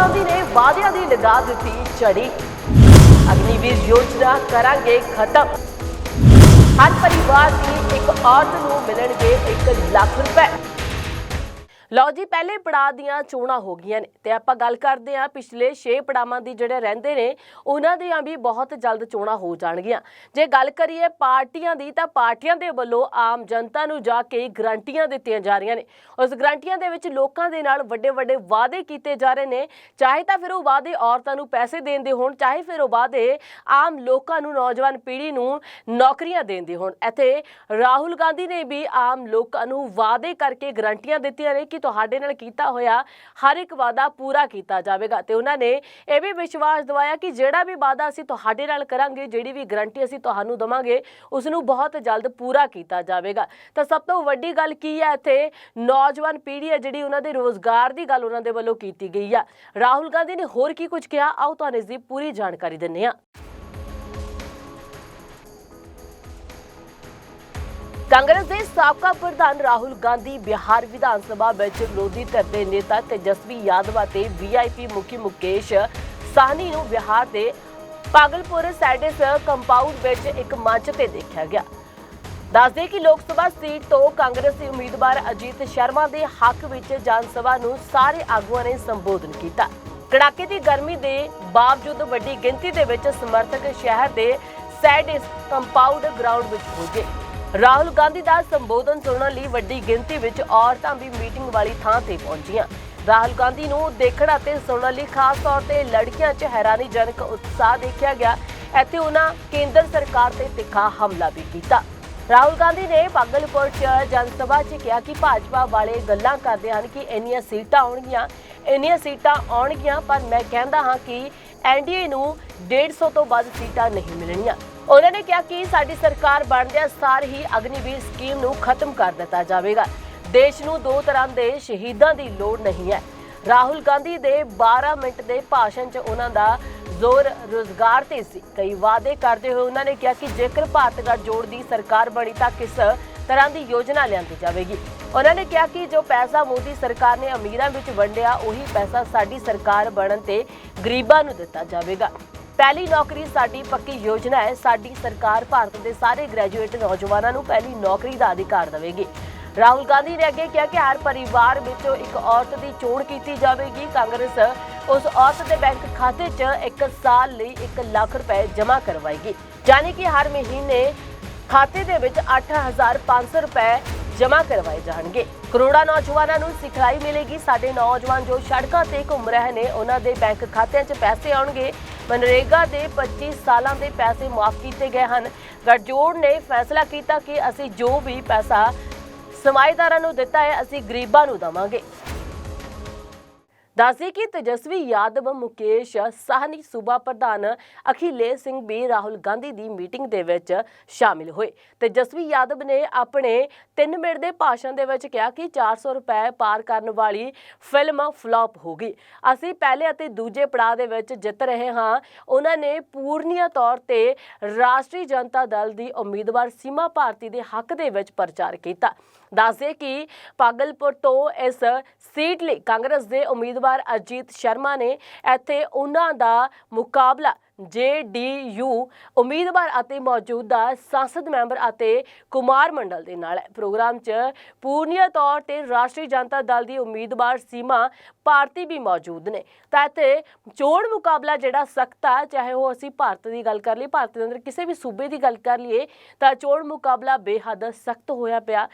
ਗਾਂਧੀ ਨੇ ਵਾਅਦਿਆਂ ਦੀ ਲਗਾ ਦਿੱਤੀ ਝੜੀ। ਅਗਨੀਵੀਰ ਯੋਜਨਾ ਕਰਾਂਗੇ ਖਤਮ। ਹਰ ਪਰਿਵਾਰ ਦੀ ਇੱਕ ਔਰਤ ਨੂੰ ਮਿਲਣਗੇ 1 ਲੱਖ ਰੁਪਏ। ਲਓ ਜੀ, ਪਹਿਲੇ ਪੜਾਅ ਦੀਆਂ ਚੋਣਾਂ ਹੋ ਗਈਆਂ ਨੇ ਤੇ ਆਪਾਂ ਗੱਲ ਕਰਦੇ ਹਾਂ ਪਿਛਲੇ 6 ਪੜਾਵਾਂ ਦੀ ਜਿਹੜੇ ਰਹਿੰਦੇ ਨੇ, ਉਹਨਾਂ ਦੀਆਂ ਵੀ ਬਹੁਤ ਜਲਦ ਚੋਣਾਂ ਹੋ ਜਾਣਗੀਆਂ। ਜੇ ਗੱਲ ਕਰੀਏ ਪਾਰਟੀਆਂ ਦੀ ਤਾਂ ਪਾਰਟੀਆਂ ਦੇ ਵੱਲੋਂ ਆਮ ਜਨਤਾ ਨੂੰ ਜਾ ਕੇ ਗਰੰਟੀਆਂ ਦਿੱਤੀਆਂ ਜਾ ਰਹੀਆਂ ਨੇ। ਉਸ ਗਰੰਟੀਆਂ ਦੇ ਵਿੱਚ ਲੋਕਾਂ ਦੇ ਨਾਲ ਵੱਡੇ ਵੱਡੇ ਵਾਅਦੇ ਕੀਤੇ ਜਾ ਰਹੇ ਨੇ। ਚਾਹੇ ਤਾਂ ਫਿਰ ਉਹ ਵਾਅਦੇ ਔਰਤਾਂ ਨੂੰ ਪੈਸੇ ਦੇਣ ਦੇ ਹੋਣ, ਚਾਹੇ ਫਿਰ ਉਹ ਵਾਅਦੇ ਆਮ ਲੋਕਾਂ ਨੂੰ, ਨੌਜਵਾਨ ਪੀੜ੍ਹੀ ਨੂੰ ਨੌਕਰੀਆਂ ਦੇਣ ਦੇ ਹੋਣ। ਇੱਥੇ ਰਾਹੁਲ ਗਾਂਧੀ ਨੇ ਵੀ ਆਮ ਲੋਕਾਂ ਨੂੰ ਵਾਅਦੇ ਕਰਕੇ ਗਰੰਟੀਆਂ ਦਿੱਤੀਆਂ ਨੇ ਕਿ ਤੁਹਾਡੇ ਨਾਲ ਕੀਤਾ ਹੋਇਆ ਹਰ ਇੱਕ ਵਾਅਦਾ ਪੂਰਾ ਕੀਤਾ ਜਾਵੇਗਾ। ਤੇ ਉਹਨਾਂ ਨੇ ਇਹ ਵੀ ਵਿਸ਼ਵਾਸ ਦਿਵਾਇਆ ਕਿ ਜਿਹੜਾ ਵੀ ਵਾਅਦਾ ਅਸੀਂ ਤੁਹਾਡੇ ਨਾਲ ਕਰਾਂਗੇ, ਜਿਹੜੀ ਵੀ ਗਰੰਟੀ ਅਸੀਂ ਤੁਹਾਨੂੰ ਦਵਾਂਗੇ ਉਸ ਨੂੰ ਬਹੁਤ ਜਲਦ ਪੂਰਾ ਕੀਤਾ ਜਾਵੇਗਾ। ਤਾਂ ਸਭ ਤੋਂ ਵੱਡੀ ਗੱਲ ਕੀ ਹੈ ਇੱਥੇ? ਨੌਜਵਾਨ ਪੀੜ੍ਹੀ ਹੈ ਜਿਹੜੀ ਉਹਨਾਂ ਦੇ ਰੋਜ਼ਗਾਰ ਦੀ ਗੱਲ ਉਹਨਾਂ ਦੇ ਵੱਲੋਂ ਕੀਤੀ ਗਈ ਆ। ਰਾਹੁਲ ਗਾਂਧੀ ਨੇ ਹੋਰ ਕੀ ਕੁਝ ਕਿਹਾ? ਆਓ ਤੁਹਾਨੂੰ ਇਸ ਦੀ ਪੂਰੀ ਜਾਣਕਾਰੀ ਦਿੰਦੇ ਹਾਂ। ਕਾਂਗਰਸ ਦੇ ਸਾਬਕਾ ਪ੍ਰਧਾਨ ਰਾਹੁਲ ਗਾਂਧੀ ਬਿਹਾਰ ਵਿਧਾਨ ਸਭਾ ਵਿੱਚ ਵਿਰੋਧੀ ਧਿਰ ਦੇ ਨੇਤਾ ਤੇਜਸਵੀ ਯਾਦਵ ਅਤੇ ਵੀਆਈਪੀ ਮੁਖੀ ਮੁਕੇਸ਼ ਸਾਹਨੀ ਨੂੰ ਬਿਹਾਰ ਦੇ ਪਾਗਲਪੁਰ ਸੈਡਿਸ ਕੰਪਾਊਂਡ ਵਿੱਚ ਇੱਕ ਮੰਚ ਤੇ ਦੇਖਿਆ ਗਿਆ। ਦੱਸਦੇ ਕਿ ਲੋਕ ਸਭਾ ਸੀਟ ਤੋਂ ਕਾਂਗਰਸੀ ਉਮੀਦਵਾਰ ਅਜੀਤ ਸ਼ਰਮਾ ਦੇ ਹੱਕ ਵਿੱਚ ਜਨ ਸਭਾ ਨੂੰ ਸਾਰੇ ਆਗੂਆਂ ਨੇ ਸੰਬੋਧਨ ਕੀਤਾ। ਕੜਾਕੇ ਦੀ ਗਰਮੀ ਦੇ ਬਾਵਜੂਦ ਵੱਡੀ ਗਿਣਤੀ ਦੇ ਵਿੱਚ ਸਮਰਥਕ ਸ਼ਹਿਰ ਦੇ ਸੈਡਿਸ ਕੰਪਾਊਂਡ ਗਰਾਊਂਡ ਵਿੱਚ ਪਹੁੰਚੇ। ਰਾਹੁਲ ਗਾਂਧੀ ਦਾ ਸੰਬੋਧਨ ਸੁਣਨ ਲਈ ਵੱਡੀ ਗਿਣਤੀ ਵਿੱਚ ਔਰਤਾਂ ਵੀ ਮੀਟਿੰਗ ਵਾਲੀ ਥਾਂ ਤੇ ਪਹੁੰਚੀਆਂ। ਰਾਹੁਲ ਗਾਂਧੀ ਨੂੰ ਦੇਖਣ ਅਤੇ ਸੁਣਨ ਲਈ ਖਾਸ ਤੌਰ ਤੇ ਲੜਕੀਆਂ 'ਚ ਹੈਰਾਨੀਜਨਕ ਉਤਸ਼ਾਹ ਦੇਖਿਆ ਗਿਆ। ਇੱਥੇ ਉਹਨਾਂ ਕੇਂਦਰ ਸਰਕਾਰ ਤੇ ਤਿੱਖਾ ਹਮਲਾ ਵੀ ਕੀਤਾ। ਰਾਹੁਲ ਗਾਂਧੀ ਨੇ ਪਾਗਲਪੁਰ 'ਚ ਜਨ ਸਭਾ 'ਚ ਕਿਹਾ ਕਿ ਭਾਜਪਾ ਵਾਲੇ ਗੱਲਾਂ ਕਰਦੇ ਹਨ ਕਿ ਇੰਨੀਆਂ ਸੀਟਾਂ ਆਉਣਗੀਆਂ, ਇੰਨੀਆਂ ਸੀਟਾਂ ਆਉਣਗੀਆਂ, ਪਰ ਮੈਂ ਕਹਿੰਦਾ ਹਾਂ ਕਿ ਐਨਡੀਏ ਨੂੰ 150 ਤੋਂ ਵੱਧ ਸੀਟਾਂ ਨਹੀਂ ਮਿਲਣੀਆਂ। ਉਹਨਾਂ ਨੇ ਕਿਹਾ ਕਿ ਸਾਡੀ ਸਰਕਾਰ ਬਣਦਿਆਂ ਸਾਰ ਹੀ ਅਗਨੀਵੀਰ ਸਕੀਮ ਨੂੰ ਖਤਮ ਕਰ ਦਿੱਤਾ ਜਾਵੇਗਾ। ਦੇਸ਼ ਨੂੰ ਦੋ ਤਰ੍ਹਾਂ ਦੇ ਸ਼ਹੀਦਾਂ ਦੀ ਲੋੜ ਨਹੀਂ ਹੈ। ਰਾਹੁਲ ਗਾਂਧੀ ਦੇ 12 ਮਿੰਟ ਦੇ ਭਾਸ਼ਣ 'ਚ ਉਹਨਾਂ ਦਾ ਜ਼ੋਰ ਰੋਜ਼ਗਾਰ ਤੇ ਸੀ। ਕਈ ਵਾਅਦੇ ਕਰਦੇ ਹੋਏ ਉਹਨਾਂ ਨੇ ਕਿਹਾ ਕਿ ਜੇਕਰ ਭਾਰਤ ਗੱਠਜੋੜ ਦੀ ਸਰਕਾਰ ਬਣੀ ਤਾਂ ਕਿਸ ਤਰ੍ਹਾਂ ਦੀ ਯੋਜਨਾ ਲਿਆਂਦੀ ਜਾਵੇਗੀ। ਉਹਨਾਂ ਨੇ ਕਿਹਾ ਕਿ ਜੋ ਪੈਸਾ ਮੋਦੀ ਸਰਕਾਰ ਨੇ ਅਮੀਰਾਂ ਵਿੱਚ ਵੰਡਿਆ, ਉਹੀ ਪੈਸਾ ਸਾਡੀ ਸਰਕਾਰ ਬਣਨ ਤੇ ਗਰੀਬਾਂ ਨੂੰ ਦਿੱਤਾ ਜਾਵੇਗਾ। ਪਹਿਲੀ ਨੌਕਰੀ ਸਾਡੀ ਪੱਕੀ ਯੋਜਨਾ ਹੈ। ਸਾਡੀ ਸਰਕਾਰ ਭਾਰਤ ਦੇ ਸਾਰੇ ਗ੍ਰੈਜੂਏਟ ਨੌਜਵਾਨਾਂ ਨੂੰ ਪਹਿਲੀ ਨੌਕਰੀ ਦਾ ਅਧਿਕਾਰ ਦੇਵੇਗੀ। ਰਾਹੁਲ ਗਾਂਧੀ ਨੇ ਅੱਗੇ ਕਿਹਾ ਕਿ ਹਰ ਪਰਿਵਾਰ ਵਿੱਚੋਂ ਇੱਕ ਔਰਤ ਦੀ ਚੋਣ ਕੀਤੀ ਜਾਵੇਗੀ। ਕਾਂਗਰਸ ਉਸ ਔਰਤ ਦੇ ਬੈਂਕ ਖਾਤੇ 'ਚ ਇੱਕ ਸਾਲ ਲਈ 1 ਲੱਖ ਰੁਪਏ ਜਮ੍ਹਾਂ ਕਰਵਾਏਗੀ। ਯਾਨੀ ਕਿ ਹਰ ਮਹੀਨੇ ਖਾਤੇ ਦੇ ਵਿੱਚ 8500 ਰੁਪਏ ਜਮ੍ਹਾਂ ਕਰਵਾਏ ਜਾਣਗੇ। ਕਰੋੜਾਂ ਨੌਜਵਾਨਾਂ ਨੂੰ ਸਿਖਲਾਈ ਮਿਲੇਗੀ। ਸਾਡੇ ਨੌਜਵਾਨ ਜੋ ਸੜਕਾਂ ਤੇ ਘੁੰਮ ਰਹੇ ਨੇ, ਉਹਨਾਂ ਦੇ ਬੈਂਕ ਖਾਤਿਆਂ 'ਚ ਪੈਸੇ ਆਉਣਗੇ। ਮਨਰੇਗਾ ਦੇ 25 ਸਾਲਾਂ ਦੇ ਪੈਸੇ ਮਾਫ ਕੀਤੇ ਗਏ ਹਨ। ਗੱਠਜੋੜ ਨੇ ਫੈਸਲਾ ਕੀਤਾ ਕਿ ਅਸੀਂ ਜੋ ਵੀ ਪੈਸਾ ਸਮਾਇਦਾਰਾਂ ਨੂੰ ਦਿੱਤਾ ਹੈ, ਅਸੀਂ ਗਰੀਬਾਂ ਨੂੰ ਦਵਾਂਗੇ। ਦੱਸਦੇ ਕਿ ਤੇਜਸਵੀ ਯਾਦਵ, ਮੁਕੇਸ਼ ਸਾਹਨੀ, ਸੂਬਾ ਪ੍ਰਧਾਨ ਅਖਿਲੇਸ਼ ਸਿੰਘ ਵੀ ਰਾਹੁਲ ਗਾਂਧੀ ਦੀ ਮੀਟਿੰਗ ਦੇ ਵਿੱਚ ਸ਼ਾਮਿਲ ਹੋਏ। ਤੇਜਸਵੀ ਯਾਦਵ ਨੇ ਆਪਣੇ 3 ਮਿੰਟ ਦੇ ਭਾਸ਼ਣ ਦੇ ਵਿੱਚ ਕਿਹਾ ਕਿ 400 ਰੁਪਏ ਪਾਰ ਕਰਨ ਵਾਲੀ ਫਿਲਮ ਫਲॉप ਹੋ ਗਈ। ਅਸੀਂ ਪਹਿਲੇ ਅਤੇ ਦੂਜੇ ਪੜਾਅ ਦੇ ਵਿੱਚ ਜਿੱਤ ਰਹੇ ਹਾਂ। ਉਹਨਾਂ ਨੇ ਪੂਰਨੀਆ ਤੌਰ ਤੇ ਰਾਸ਼ਟਰੀ ਜਨਤਾ ਦਲ ਦੀ ਉਮੀਦਵਾਰ ਸੀਮਾ ਭਾਰਤੀ ਦੇ ਹੱਕ ਦੇ ਵਿੱਚ ਪ੍ਰਚਾਰ ਕੀਤਾ। ਦੱਸਦੇ ਕਿ ਪਾਗਲਪੁਰ ਤੋਂ ਇਸ ਸੀਟ ਲਈ ਕਾਂਗਰਸ ਦੇ ਉਮੀਦਵਾਰ ਅਜੀਤ ਸ਼ਰਮਾ ਨੇ ਇੱਥੇ ਉਹਨਾਂ ਦਾ ਮੁਕਾਬਲਾ ਜੇਡੀਯੂ ਉਮੀਦਵਾਰ ਅਤੇ ਮੌਜੂਦਾ ਸੰਸਦ ਮੈਂਬਰ ਅਤੇ ਕੁਮਾਰ ਮੰਡਲ ਦੇ ਨਾਲ ਹੈ। ਪ੍ਰੋਗਰਾਮ 'ਚ ਪੂਰਨੀਆ ਤੌਰ ਤੇ ਰਾਸ਼ਟਰੀ ਜਨਤਾ ਦਲ ਦੀ ਉਮੀਦਵਾਰ ਸੀਮਾ ਭਾਰਤੀ ਵੀ ਮੌਜੂਦ ਨੇ। ਤਾਂ ਇੱਥੇ ਚੋਣ ਮੁਕਾਬਲਾ ਜਿਹੜਾ ਸਖਤ ਆ, ਚਾਹੇ ਉਹ ਅਸੀਂ ਭਾਰਤ ਦੀ ਗੱਲ ਕਰ ਲਈ ਭਾਰਤ ਦੇ ਅੰਦਰ ਕਿਸੇ ਵੀ ਸੂਬੇ ਦੀ ਗੱਲ ਕਰ ਲਈਏ, ਤਾਂ ਚੋਣ ਮੁਕਾਬਲਾ ਬੇਹੱਦ ਸਖਤ ਹੋਇਆ ਪਿਆ।